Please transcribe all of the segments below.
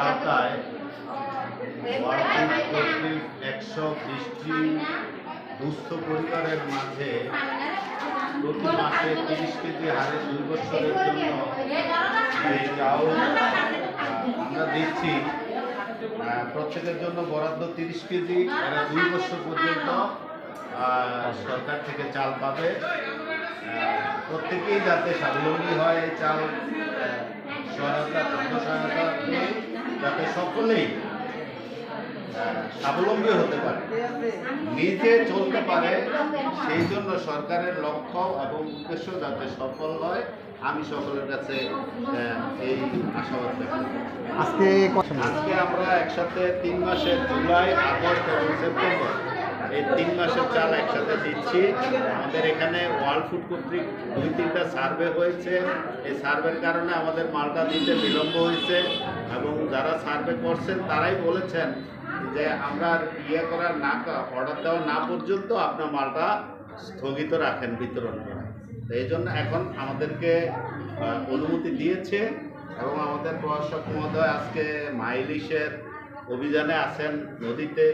আওতায় একশো মাঝে প্রতি মাসে তিরিশ কেজি দুই বছরের জন্য আমরা দিচ্ছি প্রত্যেকের জন্য বরাদ্দ তিরিশ কেজি এরা দুই বছর পর্যন্ত সরকার থেকে চাল পাবে। প্রত্যেকেই যাতে স্বাবলম্বী হয় এই চাল সহায়তা খাদ্য সহায়তা যাতে সকলেই স্বাবলম্বী হতে পারে নিজে চলতে পারে সেই জন্য সরকারের লক্ষ্য এবং উদ্দেশ্য যাতে সফল হয় আমি সকলের কাছে এই আশাবাদ আজকে আজকে আমরা একসাথে তিন মাসের জুলাই আগস্ট এবং সেপ্টেম্বর তিন মাসের চাল একসাথে দিচ্ছি। আমাদের এখানে ওয়ার্ল্ড ফুড কর্তৃক দুই তিনটা সার্ভে হয়েছে। এই সার্ভের কারণে আমাদের মালটা দিতে বিলম্ব হয়েছে এবং যারা সার্ভে করছেন তারাই বলেছেন যে আমরা ইয়ে করা না অর্ডার দেওয়া না পর্যন্ত আপনার মালটা স্থগিত রাখেন বিতরণ করা। এই জন্য এখন আমাদেরকে অনুমতি দিয়েছে এবং আমাদের প্রশাসক মহোদয় আজকে মাইলিশের অভিযানে আছেন নদীতে।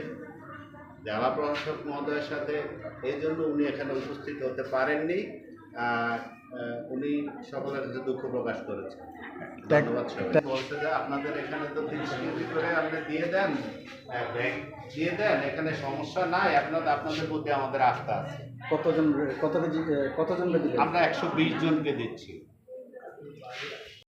জেলা প্রশাসক মহোদয়ের সাথে এই জন্য উনি এখানে উপস্থিত হতে পারেননি। উনি সকলের কাছে দুঃখ প্রকাশ করেছেন। ধন্যবাদ সবাই। বলছে যে আপনাদের এখানে তো তিরিশ কেজি করে আপনি দিয়ে দেন আহ, দিয়ে দেন এখানে সমস্যা নাই আপনাদের আপনাদের প্রতি আমাদের আস্থা আছে। কতজন কত কেজি কতজনকে দিলেন? আমরা একশো বিশ জনকে দিচ্ছি।